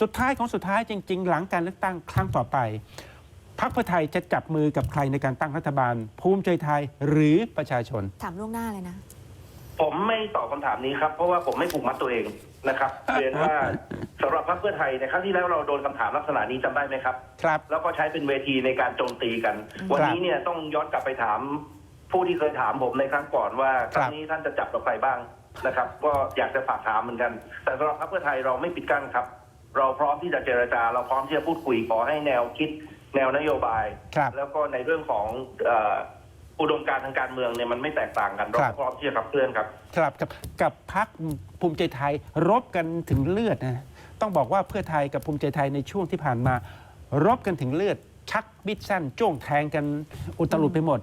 สุดท้ายของสุดท้ายจริง ๆ หลังการเลือกตั้งครั้งต่อไปพรรคเพื่อไทยจะจับมือกับใครในการตั้งรัฐบาล ภูมิใจไทยหรือประชาชน ถามล่วงหน้าเลยนะ ผมไม่ตอบคำถามนี้ครับ เพราะว่าผมไม่ผูกมัดตัวเองนะครับเรียนว่าสำหรับพรรคเพื่อไทยในครั้งที่แล้วเราโดนคำถามลักษณะนี้จำได้ไหมครับ ครับ แล้วก็ใช้เป็นเวทีในการโจมตีกัน วันนี้เนี่ยต้องย้อนกลับไปถาม ผู้ที่เคยถามผมในครั้งก่อนว่าครั้งนี้ท่านจะจับกับใครบ้างนะครับ ก็อยากจะฝากถามเหมือนกัน แต่สำหรับพรรคเพื่อไทยเราไม่ปิดกั้นครับ เราพร้อมที่จะเจรจา เราพร้อมที่จะพูดคุยขอให้แนวคิดแนวนโยบาย ครับแล้วก็ในเรื่องของเอ่ออุดมการณ์ทางการเมืองเนี่ยมันไม่แตกต่างกันเราครับ พร้อมที่จะขับเคลื่อนครับ ครับกับกับพักภูมิใจไทยรบกันถึงเลือดนะต้องบอกว่าเพื่อไทยกับภูมิใจไทยในช่วงที่ผ่านมา รบกันถึงเลือด ชักบิดสั้นจ้วงแทงกันอุตลุดไปหมด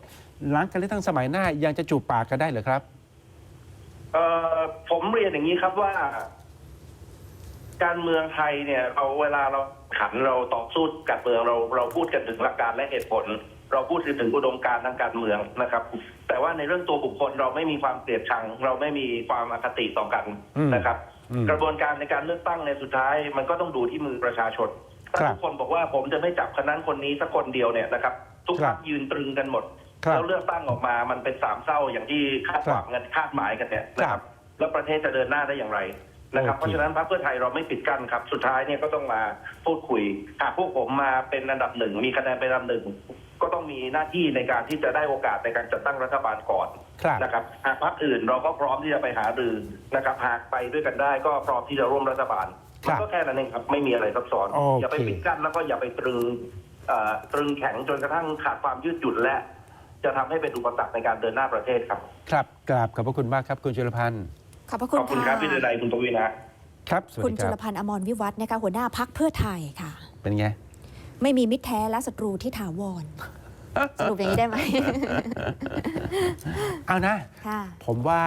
หลังการเลือกตั้งสมัยหน้ายังจะจูบปากกันได้เหรอครับ เอ่อผมเรียนอย่างนี้ครับว่า การเมืองไทยเนี่ยเราเวลาเราขันเราต่อสู้การเมืองเราเราพูดกันถึงหลักการและเหตุผล เราพูดถึงอุดมการณ์ทางการเมืองนะครับ แต่ว่าในเรื่องตัวบุคคลเราไม่มีความเกลียดชัง เราไม่มีความอคติต่อกันอืมนะครับอืมกระบวนการในการเลือกตั้งในยสุดท้าย มันก็ต้องดูที่มือประชาชนถ้าครับทุกคนบอกว่าผมจะไม่จับคนนั้นคนนี้สักคนเดียวเนี่ยนะครับ ทุกครัพรบรคยืนตรึงกันหมดครับแล้วเลือกตั้งออกมามันเป็นสามเศร้าอย่างที่คาดหวังกันคาดหมายกันเนี่ยนะคครัรับบแล้วประเทศจะเดินหน้าได้อย่างไร นะครับโอเคเพราะฉะนั้นพรรคเพื่อไทยเราไม่ปิดกั้นครับ สุดท้ายเนี่ยก็ต้องมาพูดคุยหากพวกผมมาเป็นอันดับหนึ่งมีคะแนนเป็นอันดับหนึ่งก็ต้องมีหน้าที่ในการที่จะได้โอกาสในการจัดตั้งรัฐบาลก่อนครับนะครับหากพรรคอื่นเราก็พร้อมที่จะไปหารือนะครับหากไปด้วยกันได้ก็พร้อมที่จะร่วมรัฐบาลครัมับก็แค่นั้นเองครับไม่มีอะไรซับซ้อนโอเคอย่าไปปิดกั้นแล้วก็อย่าไปตรึงเอ่อตรึงแข็งจนกระทั่งขาดความยืดหยุ่นและ จะทำให้เป็นอุปสรรคในการเดินหน้าประเทศครับ ครับกราบขอบพระคุณมากครับคุณจุลพันธ์ ขอบพระขคุณอบคุณครับพี่เดค่ะนัยคุณปวีนาครับสวัสคุณดีคจุรัลบพันธ์อมรวิวัฒน์นะคะหัวหน้าพักเพื่อไทยค่ะ เป็นไง ไม่มีมิตรแท้และศัตรูที่ถาวร สรุปอย่างนี้ได้ไหม เอานะ ค่ะ ผมว่า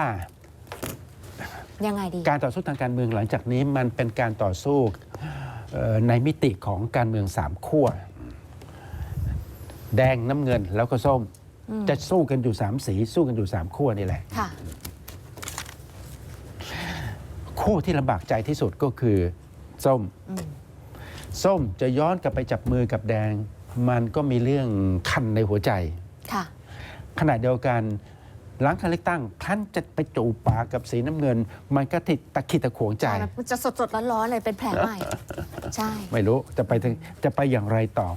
ยังไงดี การต่อสู้ทางการเมืองหลังจากนี้มันเป็นการต่อสู้เอ่อในมิติของการเมืองสามขั้วแดงน้ำเงินแล้วก็ส้มอืมจะสู้กันอยู่สามสี สู้กันอยู่สามขั้วนี่แหละ ค่ะ ขั้วที่ลำบากใจที่สุดก็คือส้มอืมส้มจะย้อนกลับไปจับมือกับแดง มันก็มีเรื่องคันในหัวใจ ค่ะ ขณะเดียวกันหลังการเลือกตั้งท่านจะไปจูบปากกับสีน้ำเงิน มันก็ติดตะขิดตะขวงใจ มันจะสดๆร้อนๆเลยเป็นแผลใหม่ ใช่ ไม่รู้จะไปถึงจะไปอย่างไรต่อ